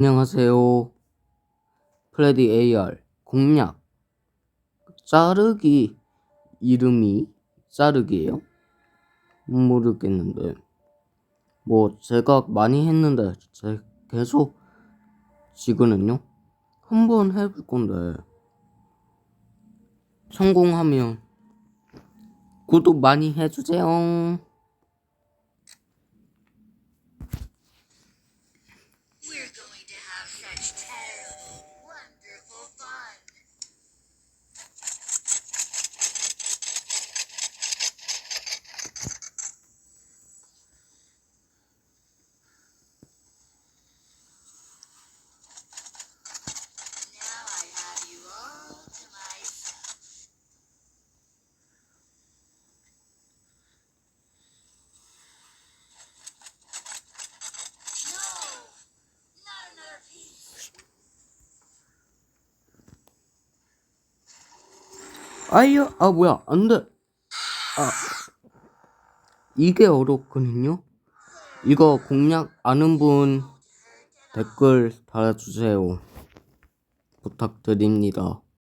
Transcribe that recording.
안녕하세요. 프레디 AR 공략 자르기 이름이 자르기예요? 모르겠는데 뭐 제가 많이 했는데 제 계속 지금은요 한번 해볼 건데 성공하면 구독 많이 해주세요. such terror. 아이야, 아 뭐야, 안 돼. 아, 이게 어렵거든요. 이거 공략 아는 분 댓글 달아주세요. 부탁드립니다.